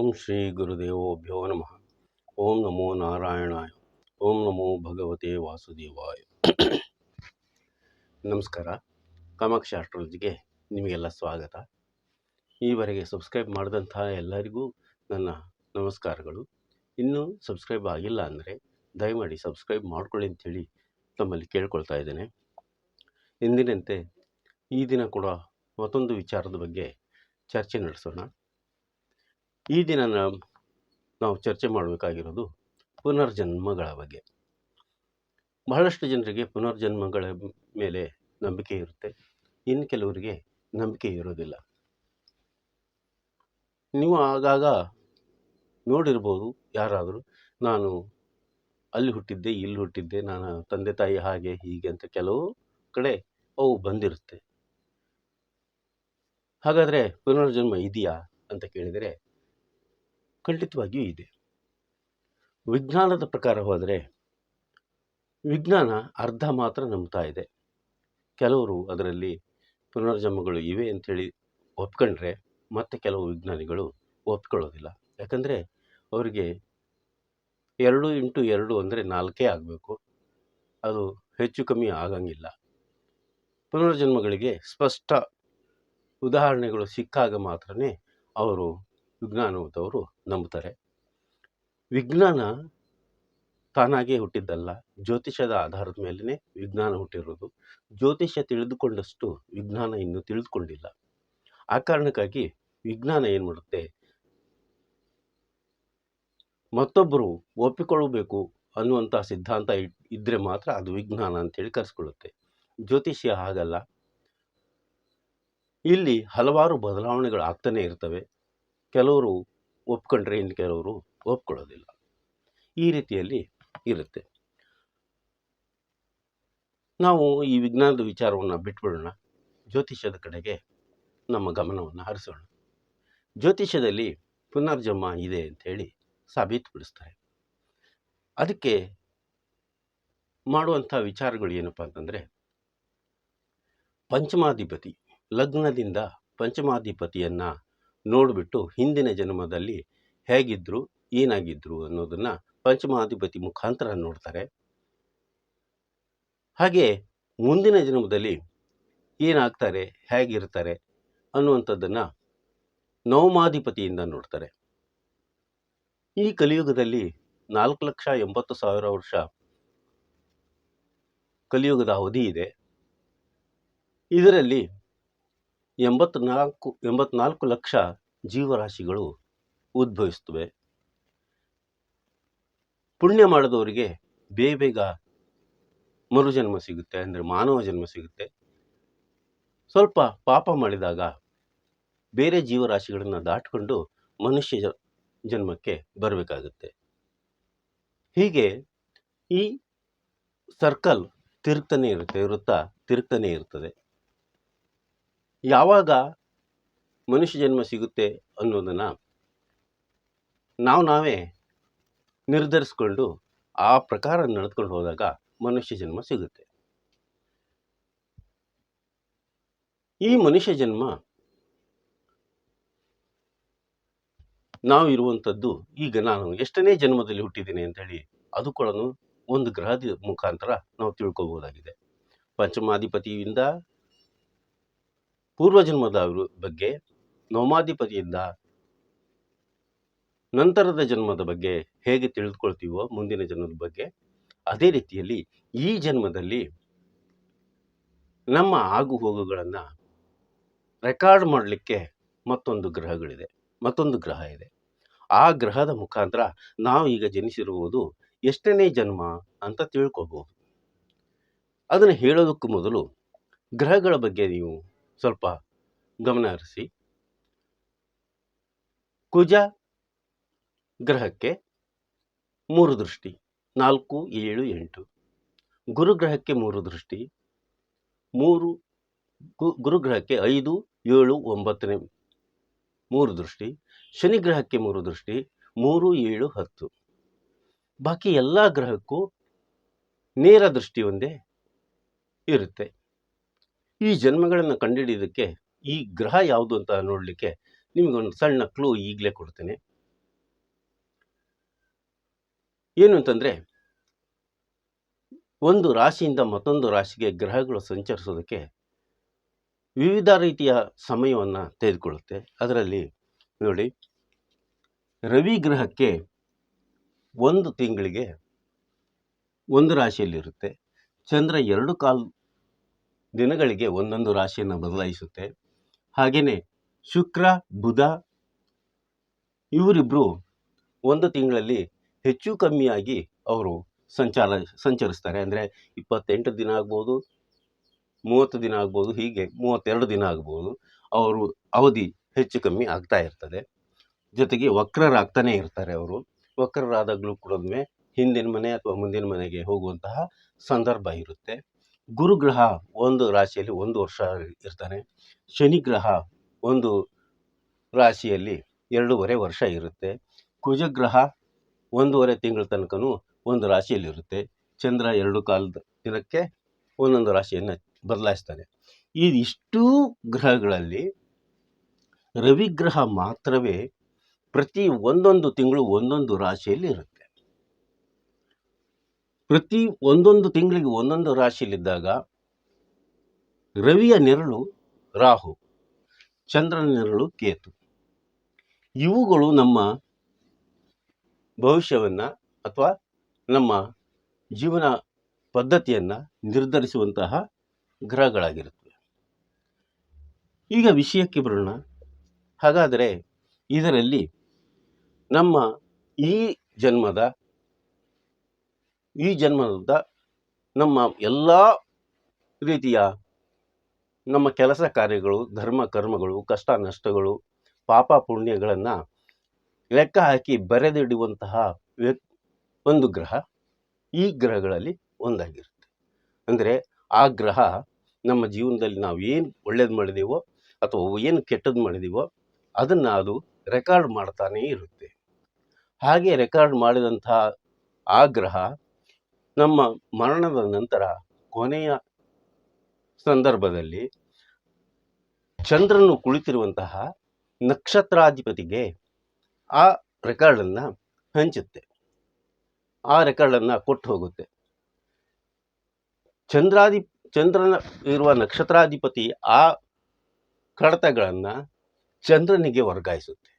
ಓಂ ಶ್ರೀ ಗುರುದೇವೋಭ್ಯೋ ನಮಃ. ಓಂ ನಮೋ ನಾರಾಯಣಾಯ. ಓಂ ನಮೋ ಭಗವತೆ ವಾಸುದೇವಾಯ. ನಮಸ್ಕಾರ. ಕಾಮಾಕ್ಷಿ ಆಸ್ಟ್ರಾಲಜಿಗೆ ನಿಮಗೆಲ್ಲ ಸ್ವಾಗತ. ಈವರೆಗೆ ಸಬ್ಸ್ಕ್ರೈಬ್ ಮಾಡಿದಂಥ ಎಲ್ಲರಿಗೂ ನನ್ನ ನಮಸ್ಕಾರಗಳು. ಇನ್ನೂ ಸಬ್ಸ್ಕ್ರೈಬ್ ಆಗಿಲ್ಲ ಅಂದರೆ ದಯಮಾಡಿ ಸಬ್ಸ್ಕ್ರೈಬ್ ಮಾಡ್ಕೊಳ್ಳಿ ಅಂತೇಳಿ ತಮ್ಮಲ್ಲಿ ಕೇಳ್ಕೊಳ್ತಾ ಇದ್ದೇನೆ. ಎಂದಿನಂತೆ ಈ ದಿನ ಕೂಡ ಮತ್ತೊಂದು ವಿಚಾರದ ಬಗ್ಗೆ ಚರ್ಚೆ ನಡೆಸೋಣ. ಈ ದಿನ ನಾವು ಚರ್ಚೆ ಮಾಡಬೇಕಾಗಿರೋದು ಪುನರ್ಜನ್ಮಗಳ ಬಗ್ಗೆ. ಬಹಳಷ್ಟು ಜನರಿಗೆ ಪುನರ್ಜನ್ಮಗಳ ಮೇಲೆ ನಂಬಿಕೆ ಇರುತ್ತೆ. ಇನ್ನು ಕೆಲವರಿಗೆ ನಂಬಿಕೆ ಇರೋದಿಲ್ಲ. ನೀವು ಆಗಾಗ ನೋಡಿರ್ಬೋದು ಯಾರಾದರೂ, ನಾನು ಅಲ್ಲಿ ಹುಟ್ಟಿದ್ದೆ, ಇಲ್ಲಿ ಹುಟ್ಟಿದ್ದೆ, ನಾನು ತಂದೆ ತಾಯಿ ಹಾಗೆ, ಹೀಗೆ ಅಂತ ಕೆಲವು ಕಡೆ ಅವು ಬಂದಿರುತ್ತೆ. ಹಾಗಾದರೆ ಪುನರ್ಜನ್ಮ ಇದೆಯಾ ಅಂತ ಕೇಳಿದರೆ ಖಂಡಿತವಾಗಿಯೂ ಇದೆ. ವಿಜ್ಞಾನದ ಪ್ರಕಾರ ಹೋದರೆ ವಿಜ್ಞಾನ ಅರ್ಧ ಮಾತ್ರ ನಂಬ್ತಾ ಇದೆ. ಕೆಲವರು ಅದರಲ್ಲಿ ಪುನರ್ಜನ್ಮಗಳು ಇವೆ ಅಂಥೇಳಿ ಒಪ್ಕೊಂಡ್ರೆ ಮತ್ತೆ ಕೆಲವು ವಿಜ್ಞಾನಿಗಳು ಒಪ್ಕೊಳ್ಳೋದಿಲ್ಲ. ಯಾಕಂದರೆ ಅವರಿಗೆ ಎರಡು ಇಂಟು ಎರಡು ಅಂದರೆ ನಾಲ್ಕೇ ಆಗಬೇಕು. ಅದು ಹೆಚ್ಚು ಕಮ್ಮಿ ಆಗಂಗಿಲ್ಲ. ಪುನರ್ಜನ್ಮಗಳಿಗೆ ಸ್ಪಷ್ಟ ಉದಾಹರಣೆಗಳು ಸಿಕ್ಕಾಗ ಮಾತ್ರ ಅವರು ವಿಜ್ಞಾನದವರು ನಂಬುತ್ತಾರೆ. ವಿಜ್ಞಾನ ತಾನಾಗೇ ಹುಟ್ಟಿದ್ದಲ್ಲ ಜ್ಯೋತಿಷದ ಆಧಾರದ ಮೇಲೇ ವಿಜ್ಞಾನ ಹುಟ್ಟಿರೋದು. ಜ್ಯೋತಿಷ್ಯ ತಿಳಿದುಕೊಂಡಷ್ಟು ವಿಜ್ಞಾನ ಇನ್ನೂ ತಿಳಿದುಕೊಂಡಿಲ್ಲ. ಆ ಕಾರಣಕ್ಕಾಗಿ ವಿಜ್ಞಾನ ಏನು ಮಾಡುತ್ತೆ? ಮತ್ತೊಬ್ಬರು ಒಪ್ಪಿಕೊಳ್ಳಬೇಕು ಅನ್ನುವಂಥ ಸಿದ್ಧಾಂತ ಇದ್ದರೆ ಮಾತ್ರ ಅದು ವಿಜ್ಞಾನ ಅಂತೇಳಿ ಕರೆಸ್ಕೊಳ್ಳುತ್ತೆ. ಜ್ಯೋತಿಷ್ಯ ಹಾಗಲ್ಲ. ಇಲ್ಲಿ ಹಲವಾರು ಬದಲಾವಣೆಗಳು ಆಗ್ತಾನೆ ಇರ್ತವೆ. ಕೆಲವರು ಒಪ್ಕೊಂಡ್ರೆ ಇನ್ನು ಕೆಲವರು ಒಪ್ಕೊಳ್ಳೋದಿಲ್ಲ. ಈ ರೀತಿಯಲ್ಲಿ ಇರುತ್ತೆ. ನಾವು ಈ ವಿಜ್ಞಾನದ ವಿಚಾರವನ್ನು ಬಿಟ್ಬಿಡೋಣ. ಜ್ಯೋತಿಷ್ಯದ ಕಡೆಗೆ ನಮ್ಮ ಗಮನವನ್ನು ಹರಿಸೋಣ. ಜ್ಯೋತಿಷ್ಯದಲ್ಲಿ ಪುನರ್ಜನ್ಮ ಇದೆ ಅಂಥೇಳಿ ಸಾಬೀತುಪಡಿಸ್ತಾರೆ. ಅದಕ್ಕೆ ಮಾಡುವಂಥ ವಿಚಾರಗಳು ಏನಪ್ಪ ಅಂತಂದರೆ, ಪಂಚಮಾಧಿಪತಿ, ಲಗ್ನದಿಂದ ಪಂಚಮಾಧಿಪತಿಯನ್ನು ನೋಡಿಬಿಟ್ಟು ಹಿಂದಿನ ಜನ್ಮದಲ್ಲಿ ಹೇಗಿದ್ರು, ಏನಾಗಿದ್ರು ಅನ್ನೋದನ್ನು ಪಂಚಮಾಧಿಪತಿ ಮುಖಾಂತರ ನೋಡ್ತಾರೆ. ಹಾಗೆ ಮುಂದಿನ ಜನ್ಮದಲ್ಲಿ ಏನಾಗ್ತಾರೆ, ಹೇಗಿರ್ತಾರೆ ಅನ್ನುವಂಥದ್ದನ್ನು ನವಮಾಧಿಪತಿಯಿಂದ ನೋಡ್ತಾರೆ. ಈ ಕಲಿಯುಗದಲ್ಲಿ ನಾಲ್ಕು ಲಕ್ಷ ಎಂಬತ್ತು ಸಾವಿರ ವರ್ಷ ಕಲಿಯುಗದ ಅವಧಿ ಇದೆ. ಇದರಲ್ಲಿ ಎಂಬತ್ನಾಲ್ಕು ಎಂಬತ್ನಾಲ್ಕು ಲಕ್ಷ ಜೀವರಾಶಿಗಳು ಉದ್ಭವಿಸ್ತವೆ ಪುಣ್ಯ ಮಾಡಿದವರಿಗೆ ಬೇಗ ಬೇಗ ಮರುಜನ್ಮ ಸಿಗುತ್ತೆ, ಅಂದರೆ ಮಾನವ ಜನ್ಮ ಸಿಗುತ್ತೆ. ಸ್ವಲ್ಪ ಪಾಪ ಮಾಡಿದಾಗ ಬೇರೆ ಜೀವರಾಶಿಗಳನ್ನು ದಾಟಿಕೊಂಡು ಮನುಷ್ಯ ಜನ್ಮಕ್ಕೆ ಬರಬೇಕಾಗುತ್ತೆ. ಹೀಗೆ ಈ ಸರ್ಕಲ್ ತಿರುಗ್ತಾನೆ ಇರುತ್ತೆ, ವೃತ್ತ ತಿರುಗ್ತಾನೆ ಇರ್ತದೆ. ಯಾವಾಗ ಮನುಷ್ಯ ಜನ್ಮ ಸಿಗುತ್ತೆ ಅನ್ನೋದನ್ನು ನಾವು ನಾವೇ ನಿರ್ಧರಿಸ್ಕೊಂಡು ಆ ಪ್ರಕಾರ ನಡೆದುಕೊಂಡು ಹೋದಾಗ ಮನುಷ್ಯ ಜನ್ಮ ಸಿಗುತ್ತೆ. ಈ ಮನುಷ್ಯ ಜನ್ಮ ನಾವು ಇರುವಂಥದ್ದು ಈಗ ನಾನು ಎಷ್ಟನೇ ಜನ್ಮದಲ್ಲಿ ಹುಟ್ಟಿದ್ದೀನಿ ಅಂತೇಳಿ ಅದು ಕೂಡ ಒಂದು ಗ್ರಹದ ಮುಖಾಂತರ ನಾವು ತಿಳ್ಕೊಬೋದಾಗಿದೆ. ಪಂಚಮಾಧಿಪತಿಯಿಂದ ಪೂರ್ವಜನ್ಮದ ಬಗ್ಗೆ, ನವಮಾಧಿಪತಿಯಿಂದ ನಂತರದ ಜನ್ಮದ ಬಗ್ಗೆ ಹೇಗೆ ತಿಳಿದುಕೊಳ್ತೀವೋ ಮುಂದಿನ ಜನ್ಮದ ಬಗ್ಗೆ ಅದೇ ರೀತಿಯಲ್ಲಿ ಈ ಜನ್ಮದಲ್ಲಿ ನಮ್ಮ ಆಗು ಹೋಗುಗಳನ್ನು ರೆಕಾರ್ಡ್ ಮಾಡಲಿಕ್ಕೆ ಮತ್ತೊಂದು ಗ್ರಹಗಳಿದೆ, ಮತ್ತೊಂದು ಗ್ರಹ ಇದೆ. ಆ ಗ್ರಹದ ಮುಖಾಂತರ ನಾವು ಈಗ ಜನಿಸಿರುವುದು ಎಷ್ಟನೇ ಜನ್ಮ ಅಂತ ತಿಳ್ಕೊಬೋದು. ಅದನ್ನು ಹೇಳೋದಕ್ಕೂ ಮೊದಲು ಗ್ರಹಗಳ ಬಗ್ಗೆ ನೀವು ಸ್ವಲ್ಪ ಗಮನ ಹರಿಸಿ. ಕುಜ ಗ್ರಹಕ್ಕೆ ಮೂರು ದೃಷ್ಟಿ, ನಾಲ್ಕು, ಏಳು, ಎಂಟು. ಗುರುಗ್ರಹಕ್ಕೆ ಮೂರು ದೃಷ್ಟಿ, ಮೂರು ಗುರುಗ್ರಹಕ್ಕೆ ಐದು, ಏಳು, ಒಂಬತ್ತನೇ ಮೂರು ದೃಷ್ಟಿ, ಶನಿ ಗ್ರಹಕ್ಕೆ ಮೂರು ದೃಷ್ಟಿ, ಮೂರು, ಏಳು, ಹತ್ತು. ಬಾಕಿ ಎಲ್ಲ ಗ್ರಹಕ್ಕೂ ನೇರ ದೃಷ್ಟಿ ಒಂದೇ ಇರುತ್ತೆ. ಈ ಜನ್ಮಗಳನ್ನು ಕಂಡುಹಿಡಿಯೋದಕ್ಕೆ ಈ ಗ್ರಹ ಯಾವುದು ಅಂತ ನೋಡಲಿಕ್ಕೆ ನಿಮಗೊಂದು ಸಣ್ಣ ಕ್ಲೂ ಈಗಲೇ ಕೊಡ್ತೇನೆ. ಏನು ಅಂತಂದರೆ, ಒಂದು ರಾಶಿಯಿಂದ ಮತ್ತೊಂದು ರಾಶಿಗೆ ಗ್ರಹಗಳು ಸಂಚರಿಸೋದಕ್ಕೆ ವಿವಿಧ ರೀತಿಯ ಸಮಯವನ್ನು ತೆಗೆದುಕೊಳ್ಳುತ್ತೆ. ಅದರಲ್ಲಿ ನೋಡಿ, ರವಿ ಗ್ರಹಕ್ಕೆ ಒಂದು ತಿಂಗಳಿಗೆ ಒಂದು ರಾಶಿಯಲ್ಲಿರುತ್ತೆ. ಚಂದ್ರ ಎರಡು ಕಾಲು ದಿನಗಳಿಗೆ ಒಂದೊಂದು ರಾಶಿಯನ್ನು ಬದಲಾಯಿಸುತ್ತೆ. ಹಾಗೆಯೇ ಶುಕ್ರ, ಬುಧ ಇವರಿಬ್ಬರು ಒಂದು ತಿಂಗಳಲ್ಲಿ ಹೆಚ್ಚು ಕಮ್ಮಿಯಾಗಿ ಅವರು ಸಂಚಾರ, ಸಂಚರಿಸ್ತಾರೆ. ಅಂದರೆ ಇಪ್ಪತ್ತೆಂಟು ದಿನ ಆಗ್ಬೋದು, ಮೂವತ್ತು ದಿನ ಆಗ್ಬೋದು, ಹೀಗೆ ಮೂವತ್ತೆರಡು ದಿನ ಆಗ್ಬೋದು. ಅವರು ಅವಧಿ ಹೆಚ್ಚು ಕಮ್ಮಿ ಆಗ್ತಾ ಇರ್ತದೆ. ಜೊತೆಗೆ ವಕ್ರರಾಗ್ತಾನೆ ಇರ್ತಾರೆ ಅವರು. ವಕ್ರರಾದಾಗಲೂ ಕೂಡ ಹಿಂದಿನ ಮನೆ ಅಥವಾ ಮುಂದಿನ ಮನೆಗೆ ಹೋಗುವಂತಹ ಸಂದರ್ಭ ಇರುತ್ತೆ. ಗುರುಗ್ರಹ ಒಂದು ರಾಶಿಯಲ್ಲಿ ಒಂದು ವರ್ಷ ಇರ್ತಾನೆ. ಶನಿ ಗ್ರಹ ಒಂದು ರಾಶಿಯಲ್ಲಿ ಎರಡೂವರೆ ವರ್ಷ ಇರುತ್ತೆ. ಕುಜಗ್ರಹ ಒಂದೂವರೆ ತಿಂಗಳ ತನಕನೂ ಒಂದು ರಾಶಿಯಲ್ಲಿರುತ್ತೆ ಚಂದ್ರ ಎರಡು ಕಾಲದ ದಿನಕ್ಕೆ ಒಂದೊಂದು ರಾಶಿಯನ್ನು ಬದಲಾಯಿಸ್ತಾನೆ. ಈ ಇಷ್ಟೂ ಗ್ರಹಗಳಲ್ಲಿ ರವಿಗ್ರಹ ಮಾತ್ರವೇ ಪ್ರತಿ ಒಂದೊಂದು ತಿಂಗಳು ಒಂದೊಂದು ರಾಶಿಯಲ್ಲಿ ಇರುತ್ತೆ. ಪ್ರತಿ ಒಂದೊಂದು ತಿಂಗಳಿಗೆ ಒಂದೊಂದು ರಾಶಿಯಲ್ಲಿದ್ದಾಗ ರವಿಯ ನೆರಳು ರಾಹು, ಚಂದ್ರನ ನೆರಳು ಕೇತು. ಇವುಗಳು ನಮ್ಮ ಭವಿಷ್ಯವನ್ನು ಅಥವಾ ನಮ್ಮ ಜೀವನ ಪದ್ಧತಿಯನ್ನು ನಿರ್ಧರಿಸುವಂತಹ ಗ್ರಹಗಳಾಗಿರುತ್ತವೆ. ಈಗ ವಿಷಯಕ್ಕೆ ಬರೋಣ. ಹಾಗಾದರೆ ಇದರಲ್ಲಿ ನಮ್ಮ ಈ ಜನ್ಮದ ಈ ಜನ್ಮದ ನಮ್ಮ ಎಲ್ಲ ರೀತಿಯ ನಮ್ಮ ಕೆಲಸ ಕಾರ್ಯಗಳು, ಧರ್ಮ, ಕರ್ಮಗಳು, ಕಷ್ಟ, ನಷ್ಟಗಳು, ಪಾಪ, ಪುಣ್ಯಗಳನ್ನು ಲೆಕ್ಕ ಹಾಕಿ ಬರೆದಿಡುವಂತಹ ವ್ಯಕ್ ಒಂದು ಗ್ರಹ ಈ ಗ್ರಹಗಳಲ್ಲಿ ಒಂದಾಗಿರುತ್ತೆ. ಅಂದರೆ ಆ ಗ್ರಹ ನಮ್ಮ ಜೀವನದಲ್ಲಿ ನಾವು ಏನು ಒಳ್ಳೇದು ಮಾಡಿದೀವೋ ಅಥವಾ ಏನು ಕೆಟ್ಟದ್ದು ಮಾಡಿದೀವೋ ಅದನ್ನು ಅದು ರೆಕಾರ್ಡ್ ಮಾಡ್ತಾನೇ ಇರುತ್ತೆ. ಹಾಗೆ ರೆಕಾರ್ಡ್ ಮಾಡಿದಂತಹ ಆ ಗ್ರಹ ನಮ್ಮ ಮರಣದ ನಂತರ ಕೊನೆಯ ಸಂದರ್ಭದಲ್ಲಿ ಚಂದ್ರನು ಕುಳಿತಿರುವಂತಹ ನಕ್ಷತ್ರಾಧಿಪತಿಗೆ ಆ ರೆಕಾರ್ಡನ್ನು ಹಂಚುತ್ತೆ. ಆ ರೆಕಾರ್ಡನ್ನು ಕೊಟ್ಟು ಹೋಗುತ್ತೆ. ಚಂದ್ರಾಧಿ, ಚಂದ್ರನ ಇರುವ ನಕ್ಷತ್ರಾಧಿಪತಿ ಆ ಕಡತಗಳನ್ನು ಚಂದ್ರನಿಗೆ ವರ್ಗಾಯಿಸುತ್ತೆ.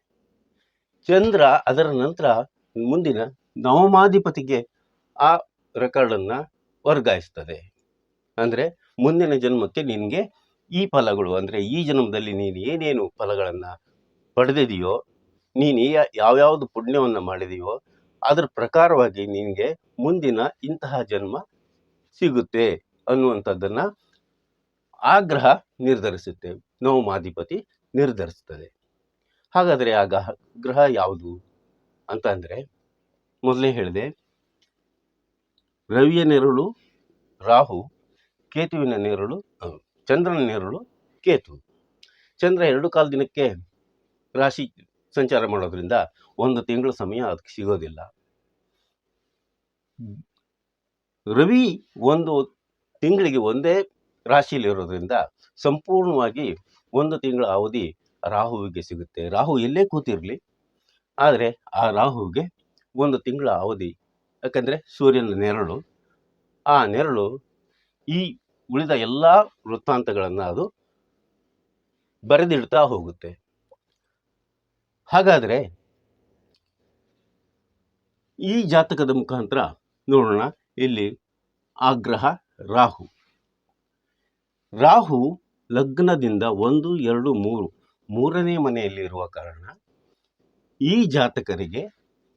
ಚಂದ್ರ ಅದರ ನಂತರ ಮುಂದಿನ ನವಮಾಧಿಪತಿಗೆ ಆ ರೆಕಾರ್ಡನ್ನು ವರ್ಗಾಯಿಸ್ತದೆ. ಅಂದರೆ ಮುಂದಿನ ಜನ್ಮಕ್ಕೆ ನಿನಗೆ ಈ ಫಲಗಳು, ಅಂದರೆ ಈ ಜನ್ಮದಲ್ಲಿ ನೀನು ಏನೇನು ಫಲಗಳನ್ನು ಪಡೆದಿದೆಯೋ, ನೀನು ಯಾವ್ಯಾವ್ದು ಪುಣ್ಯವನ್ನು ಮಾಡಿದೆಯೋ, ಅದರ ಪ್ರಕಾರವಾಗಿ ನಿನಗೆ ಮುಂದಿನ ಇಂತಹ ಜನ್ಮ ಸಿಗುತ್ತೆ ಅನ್ನುವಂಥದ್ದನ್ನು ಆ ಗ್ರಹ ನಿರ್ಧರಿಸುತ್ತೆ ಮಾಧಿಪತಿ ನಿರ್ಧರಿಸ್ತದೆ. ಹಾಗಾದರೆ ಆ ಗ್ರಹ ಗ್ರಹ ಯಾವುದು? ಅಂತ ಅಂದರೆ ಮೊದಲೇ ಹೇಳಿದೆ ರವಿಯ ನೆರಳು ರಾಹು, ಕೇತುವಿನ ನೆರಳು ಚಂದ್ರನ ನೆರಳು ಕೇತು. ಚಂದ್ರ ಎರಡು ಕಾಲ ದಿನಕ್ಕೆ ರಾಶಿ ಸಂಚಾರ ಮಾಡೋದ್ರಿಂದ ಒಂದು ತಿಂಗಳ ಸಮಯ ಅದಕ್ಕೆ ಸಿಗೋದಿಲ್ಲ. ರವಿ ಒಂದು ತಿಂಗಳಿಗೆ ಒಂದೇ ರಾಶಿಯಲ್ಲಿರೋದ್ರಿಂದ ಸಂಪೂರ್ಣವಾಗಿ ಒಂದು ತಿಂಗಳ ಅವಧಿ ರಾಹುವಿಗೆ ಸಿಗುತ್ತೆ. ರಾಹು ಎಲ್ಲೇ ಕೂತಿರಲಿ, ಆದರೆ ಆ ರಾಹುವಿಗೆ ಒಂದು ತಿಂಗಳ ಅವಧಿ ಯಾಕಂದರೆ ಸೂರ್ಯನ ನೆರಳು. ಆ ನೆರಳು ಈ ಉಳಿದ ಎಲ್ಲ ವೃತ್ತಾಂತಗಳನ್ನು ಅದು ಬರೆದಿಡ್ತಾ ಹೋಗುತ್ತೆ. ಹಾಗಾದರೆ ಈ ಜಾತಕದ ಮುಖಾಂತರ ನೋಡೋಣ. ಇಲ್ಲಿ ಆಗ್ರಹ ಗ್ರಹ ರಾಹು. ರಾಹು ಲಗ್ನದಿಂದ ಒಂದು, ಎರಡು, ಮೂರು, ಮೂರನೇ ಮನೆಯಲ್ಲಿರುವ ಕಾರಣ ಈ ಜಾತಕರಿಗೆ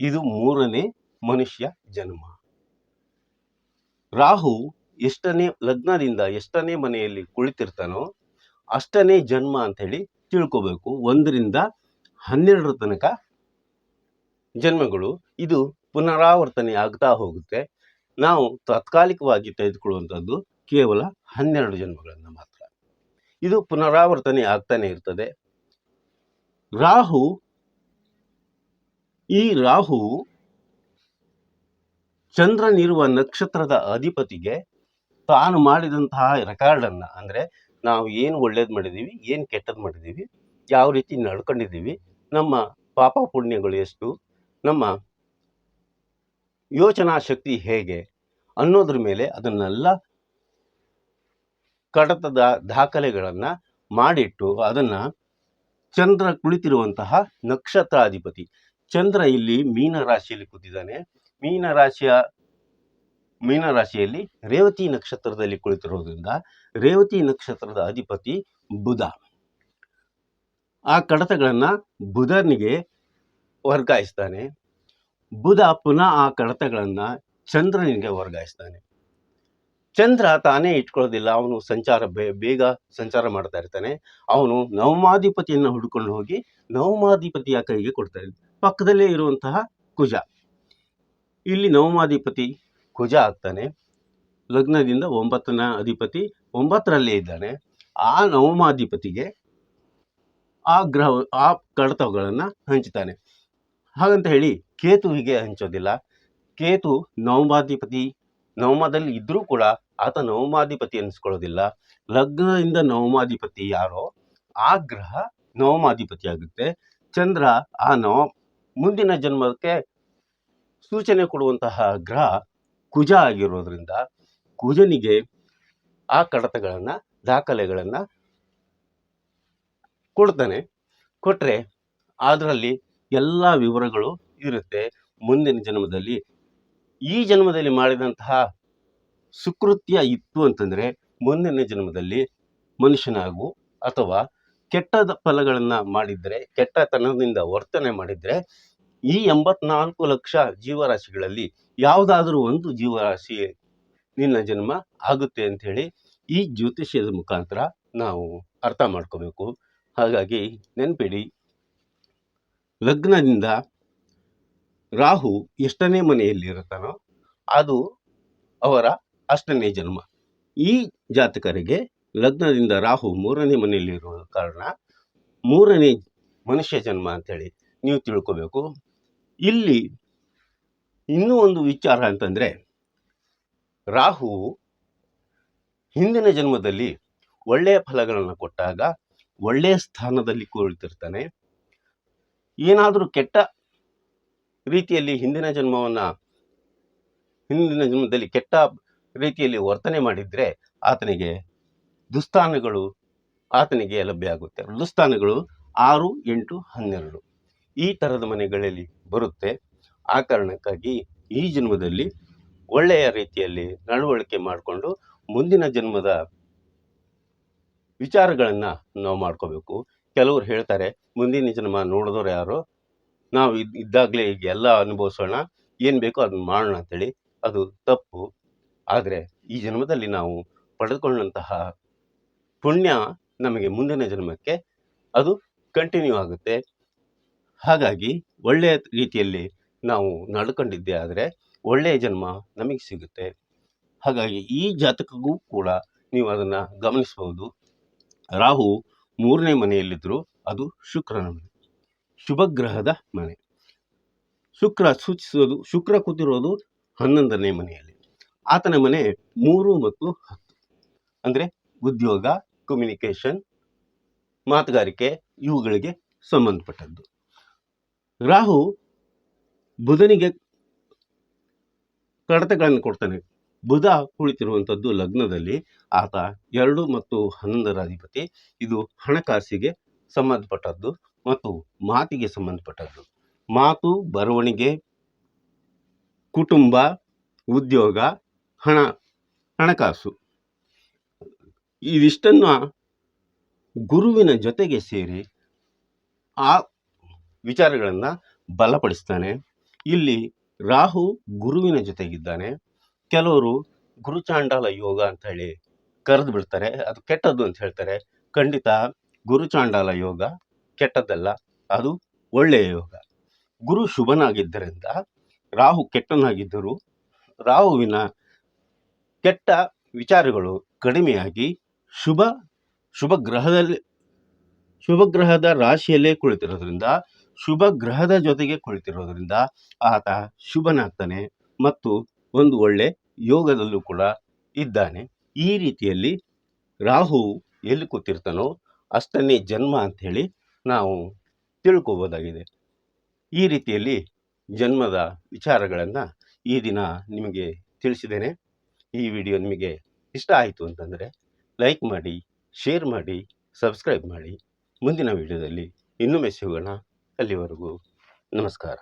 ಇದು ಮೂರನೇ ಮನುಷ್ಯ ಜನ್ಮ. ರಾಹು ಎಷ್ಟನೇ ಲಗ್ನದಿಂದ ಎಷ್ಟನೇ ಮನೆಯಲ್ಲಿ ಕುಳಿತಿರ್ತಾನೋ ಅಷ್ಟನೇ ಜನ್ಮ ಅಂಥೇಳಿ ತಿಳ್ಕೋಬೇಕು. ಒಂದರಿಂದ ಹನ್ನೆರಡರ ತನಕ ಜನ್ಮಗಳು ಇದು ಪುನರಾವರ್ತನೆ ಆಗ್ತಾ ಹೋಗುತ್ತೆ. ನಾವು ತಾತ್ಕಾಲಿಕವಾಗಿ ತೆಗೆದುಕೊಳ್ಳುವಂಥದ್ದು ಕೇವಲ ಹನ್ನೆರಡು ಜನ್ಮಗಳನ್ನು ಮಾತ್ರ. ಇದು ಪುನರಾವರ್ತನೆ ಆಗ್ತಾನೆ ಇರ್ತದೆ. ರಾಹು ಈ ರಾಹು ಚಂದ್ರನಿರುವ ನಕ್ಷತ್ರದ ಅಧಿಪತಿಗೆ ತಾನು ಮಾಡಿದಂತಹ ರೆಕಾರ್ಡನ್ನು, ಅಂದರೆ ನಾವು ಏನು ಒಳ್ಳೇದು ಮಾಡಿದ್ದೀವಿ ಏನು ಕೆಟ್ಟದ್ದು ಮಾಡಿದ್ದೀವಿ ಯಾವ ರೀತಿ ನಡ್ಕೊಂಡಿದ್ದೀವಿ ನಮ್ಮ ಪಾಪ ಪುಣ್ಯಗಳು ಎಷ್ಟು, ನಮ್ಮ ಯೋಚನಾ ಶಕ್ತಿ ಹೇಗೆ ಅನ್ನೋದ್ರ ಮೇಲೆ ಅದನ್ನೆಲ್ಲ ಕಡತದ ದಾಖಲೆಗಳನ್ನು ಮಾಡಿಟ್ಟು ಅದನ್ನು ಚಂದ್ರ ಕುಳಿತಿರುವಂತಹ ನಕ್ಷತ್ರಾಧಿಪತಿ. ಚಂದ್ರ ಇಲ್ಲಿ ಮೀನ ರಾಶಿಯಲ್ಲಿ ಕೂತಿದ್ದಾನೆ. ಮೀನ ರಾಶಿಯ ಮೀನ ರಾಶಿಯಲ್ಲಿ ರೇವತಿ ನಕ್ಷತ್ರದಲ್ಲಿ ಕುಳಿತಿರೋದ್ರಿಂದ ರೇವತಿ ನಕ್ಷತ್ರದ ಅಧಿಪತಿ ಬುಧ. ಆ ಕಡತಗಳನ್ನು ಬುಧನಿಗೆ ವರ್ಗಾಯಿಸ್ತಾನೆ. ಬುಧ ಪುನಃ ಆ ಕಡತಗಳನ್ನು ಚಂದ್ರನಿಗೆ ವರ್ಗಾಯಿಸ್ತಾನೆ. ಚಂದ್ರ ತಾನೇ ಇಟ್ಕೊಳ್ಳೋದಿಲ್ಲ, ಅವನು ಸಂಚಾರ ಬೇಗ ಸಂಚಾರ ಮಾಡ್ತಾ ಇರ್ತಾನೆ. ಅವನು ನವಮಾಧಿಪತಿಯನ್ನು ಹುಡ್ಕೊಂಡು ಹೋಗಿ ನವಮಾಧಿಪತಿಯ ಕೈಗೆ ಕೊಡ್ತಾನೆ ಪಕ್ಕದಲ್ಲೇ ಇರುವಂತಹ ಕುಜ. ಇಲ್ಲಿ ನವಮಾಧಿಪತಿ ಕುಜ ಆಗ್ತಾನೆ. ಲಗ್ನದಿಂದ ಒಂಬತ್ತನ ಅಧಿಪತಿ ಒಂಬತ್ತರಲ್ಲೇ ಇದ್ದಾನೆ. ಆ ನವಮಾಧಿಪತಿಗೆ ಆ ಗ್ರಹ, ಆ ಕಡತಗಳನ್ನು ಹಂಚ್ತಾನೆ. ಹಾಗಂತ ಹೇಳಿ ಕೇತುವಿಗೆ ಹಂಚೋದಿಲ್ಲ. ಕೇತು ನವಮಾಧಿಪತಿ, ನವಮದಲ್ಲಿ ಇದ್ದರೂ ಕೂಡ ಆತ ನವಮಾಧಿಪತಿ ಅನಿಸ್ಕೊಳ್ಳೋದಿಲ್ಲ. ಲಗ್ನದಿಂದ ನವಮಾಧಿಪತಿ ಯಾರೋ, ಆ ಗ್ರಹ ನವಮಾಧಿಪತಿ ಆಗುತ್ತೆ. ಚಂದ್ರ ಆ ನವ, ಮುಂದಿನ ಜನ್ಮಕ್ಕೆ ಸೂಚನೆ ಕೊಡುವಂತಹ ಗ್ರಹ ಕುಜ ಆಗಿರೋದ್ರಿಂದ ಕುಜನಿಗೆ ಆ ಕಡತಗಳನ್ನು, ದಾಖಲೆಗಳನ್ನು ಕೊಡ್ತಾನೆ. ಕೊಟ್ಟರೆ ಅದರಲ್ಲಿ ಎಲ್ಲ ವಿವರಗಳು ಇರುತ್ತೆ. ಮುಂದಿನ ಜನ್ಮದಲ್ಲಿ ಈ ಜನ್ಮದಲ್ಲಿ ಮಾಡಿದಂತಹ ಸುಕೃತ್ಯ ಇತ್ತು ಅಂತಂದರೆ ಮುಂದಿನ ಜನ್ಮದಲ್ಲಿ ಮನುಷ್ಯನಾಗು ಅಥವಾ ಕೆಟ್ಟದ ಫಲಗಳನ್ನು ಮಾಡಿದರೆ, ಕೆಟ್ಟತನದಿಂದ ವರ್ತನೆ ಮಾಡಿದರೆ ಈ ಎಂಬತ್ನಾಲ್ಕು ಲಕ್ಷ ಜೀವರಾಶಿಗಳಲ್ಲಿ ಯಾವುದಾದ್ರೂ ಒಂದು ಜೀವರಾಶಿ ನಿನ್ನ ಜನ್ಮ ಆಗುತ್ತೆ ಅಂಥೇಳಿ ಈ ಜ್ಯೋತಿಷ್ಯದ ಮುಖಾಂತರ ನಾವು ಅರ್ಥ ಮಾಡ್ಕೋಬೇಕು. ಹಾಗಾಗಿ ನೆನಪಿಡಿ, ಲಗ್ನದಿಂದ ರಾಹು ಎಷ್ಟನೇ ಮನೆಯಲ್ಲಿ ಇರುತ್ತಾನೋ ಅದು ಅವರ ಅಷ್ಟನೇ ಜನ್ಮ. ಈ ಜಾತಕರಿಗೆ ಲಗ್ನದಿಂದ ರಾಹು ಮೂರನೇ ಮನೆಯಲ್ಲಿರುವ ಕಾರಣ ಮೂರನೇ ಮನುಷ್ಯ ಜನ್ಮ ಅಂತೇಳಿ ನೀವು ತಿಳ್ಕೋಬೇಕು. ಇಲ್ಲಿ ಇನ್ನೂ ಒಂದು ವಿಚಾರ ಅಂತಂದರೆ ರಾಹು ಹಿಂದಿನ ಜನ್ಮದಲ್ಲಿ ಒಳ್ಳೆಯ ಫಲಗಳನ್ನು ಕೊಟ್ಟಾಗ ಒಳ್ಳೆಯ ಸ್ಥಾನದಲ್ಲಿ ಕುಳಿತಿರ್ತಾನೆ. ಏನಾದರೂ ಕೆಟ್ಟ ರೀತಿಯಲ್ಲಿ ಹಿಂದಿನ ಜನ್ಮವನ್ನು ಹಿಂದಿನ ಜನ್ಮದಲ್ಲಿ ಕೆಟ್ಟ ರೀತಿಯಲ್ಲಿ ವರ್ತನೆ ಮಾಡಿದರೆ ಆತನಿಗೆ ದುಸ್ಥಾನಗಳು ಆತನಿಗೆ ಲಭ್ಯ ಆಗುತ್ತೆ. ದುಸ್ಥಾನಗಳು ಆರು ಎಂಟು ಹನ್ನೆರಡು. ಈ ಥರದ ಮನೆಗಳಲ್ಲಿ ಬರುತ್ತೆ. ಆ ಕಾರಣಕ್ಕಾಗಿ ಈ ಜನ್ಮದಲ್ಲಿ ಒಳ್ಳೆಯ ರೀತಿಯಲ್ಲಿ ನಡವಳಿಕೆ ಮಾಡಿಕೊಂಡು ಮುಂದಿನ ಜನ್ಮದ ವಿಚಾರಗಳನ್ನು ನಾವು ಮಾಡ್ಕೋಬೇಕು. ಕೆಲವರು ಹೇಳ್ತಾರೆ, ಮುಂದಿನ ಜನ್ಮ ನೋಡಿದವ್ರು ಯಾರು? ನಾವು ಇದ್, ಇದ್ದಾಗಲೇ ಈಗ ಎಲ್ಲ ಅನುಭವಿಸೋಣ. ಏನು ಬೇಕೋ ಅದನ್ನ ಮಾಡೋಣ ಅಂತೇಳಿ ಅದು ತಪ್ಪು. ಆದರೆ ಈ ಜನ್ಮದಲ್ಲಿ ನಾವು ಪಡೆದುಕೊಂಡಂತಹ ಪುಣ್ಯ ನಮಗೆ ಮುಂದಿನ ಜನ್ಮಕ್ಕೆ ಅದು ಕಂಟಿನ್ಯೂ ಆಗುತ್ತೆ. ಹಾಗಾಗಿ ಒಳ್ಳೆಯ ರೀತಿಯಲ್ಲಿ ನಾವು ನಡ್ಕೊಂಡಿದ್ದೆ ಆದರೆ ಒಳ್ಳೆಯ ಜನ್ಮ ನಮಗೆ ಸಿಗುತ್ತೆ. ಹಾಗಾಗಿ ಈ ಜಾತಕಕ್ಕೂ ಕೂಡ ನೀವು ಅದನ್ನು ಗಮನಿಸಬಹುದು. ರಾಹು ಮೂರನೇ ಮನೆಯಲ್ಲಿದ್ದರೂ ಅದು ಶುಕ್ರನ ಮನೆ, ಶುಭಗ್ರಹದ ಮನೆ. ಶುಕ್ರ ಸೂಚಿಸೋದು, ಶುಕ್ರ ಕೂತಿರೋದು ಹನ್ನೊಂದನೇ ಮನೆಯಲ್ಲಿ. ಆತನ ಮನೆ ಮೂರು ಮತ್ತು ಹತ್ತು. ಅಂದರೆ ಉದ್ಯೋಗ ಕಮ್ಯುನಿಕೇಷನ್ ಮಾತುಗಾರಿಕೆ ಇವುಗಳಿಗೆ ಸಂಬಂಧಪಟ್ಟದ್ದು. ರಾಹು ಬುಧನಿಗೆ ಕಡತಗಳನ್ನು ಕೊಡ್ತಾನೆ. ಬುಧ ಕುಳಿತಿರುವಂಥದ್ದು ಲಗ್ನದಲ್ಲಿ, ಆತ ಎರಡು ಮತ್ತು ಹನ್ನೊಂದರ ಅಧಿಪತಿ. ಇದು ಹಣಕಾಸಿಗೆ ಸಂಬಂಧಪಟ್ಟದ್ದು ಮತ್ತು ಮಾತಿಗೆ ಸಂಬಂಧಪಟ್ಟದ್ದು. ಮಾತು, ಬರವಣಿಗೆ, ಕುಟುಂಬ, ಉದ್ಯೋಗ, ಹಣ, ಹಣಕಾಸು. ಇದಿಷ್ಟನ್ನು ಗುರುವಿನ ಜೊತೆಗೆ ಸೇರಿ ಆ ವಿಚಾರಗಳನ್ನು ಬಲಪಡಿಸ್ತಾನೆ. ಇಲ್ಲಿ ರಾಹು ಗುರುವಿನ ಜೊತೆಗಿದ್ದಾನೆ. ಕೆಲವರು ಗುರುಚಾಂಡಾಲ ಯೋಗ ಅಂತ ಹೇಳಿ ಕರೆದು ಬಿಡ್ತಾರೆ. ಅದು ಕೆಟ್ಟದ್ದು ಅಂತ ಹೇಳ್ತಾರೆ. ಖಂಡಿತ ಗುರುಚಾಂಡಾಲ ಯೋಗ ಕೆಟ್ಟದ್ದಲ್ಲ, ಅದು ಒಳ್ಳೆಯ ಯೋಗ. ಗುರು ಶುಭನಾಗಿದ್ದರಿಂದ, ರಾಹು ಕೆಟ್ಟನಾಗಿದ್ದರೂ, ರಾಹುವಿನ ಕೆಟ್ಟ ವಿಚಾರಗಳು ಕಡಿಮೆಯಾಗಿ ಶುಭ ಶುಭ ಗ್ರಹದಲ್ಲಿ ಶುಭ ಗ್ರಹದ ರಾಶಿಯಲ್ಲೇ ಕುಳಿತಿರೋದ್ರಿಂದ ಶುಭ ಗ್ರಹದ ಜೊತೆಗೆ ಕುಳಿತಿರೋದ್ರಿಂದ ಆತ ಶುಭನಾಗ್ತಾನೆ ಮತ್ತು ಒಂದು ಒಳ್ಳೆ ಯೋಗದಲ್ಲೂ ಕೂಡ ಇದ್ದಾನೆ. ಈ ರೀತಿಯಲ್ಲಿ ರಾಹು ಎಲ್ಲಿ ಕೂತಿರ್ತಾನೋ ಅಷ್ಟನೇ ಜನ್ಮ ಅಂಥೇಳಿ ನಾವು ತಿಳ್ಕೊಬೋದಾಗಿದೆ. ಈ ರೀತಿಯಲ್ಲಿ ಜನ್ಮದ ವಿಚಾರಗಳನ್ನು ಈ ದಿನ ನಿಮಗೆ ತಿಳಿಸಿದ್ದೇನೆ. ಈ ವಿಡಿಯೋ ನಿಮಗೆ ಇಷ್ಟ ಆಯಿತು ಅಂತಂದರೆ ಲೈಕ್ ಮಾಡಿ, ಶೇರ್ ಮಾಡಿ, ಸಬ್ಸ್ಕ್ರೈಬ್ ಮಾಡಿ. ಮುಂದಿನ ವಿಡಿಯೋದಲ್ಲಿ ಇನ್ನೊಮ್ಮೆ ಸಿಗೋಣ. ಅಲ್ಲಿವರೆಗೂ ನಮಸ್ಕಾರ.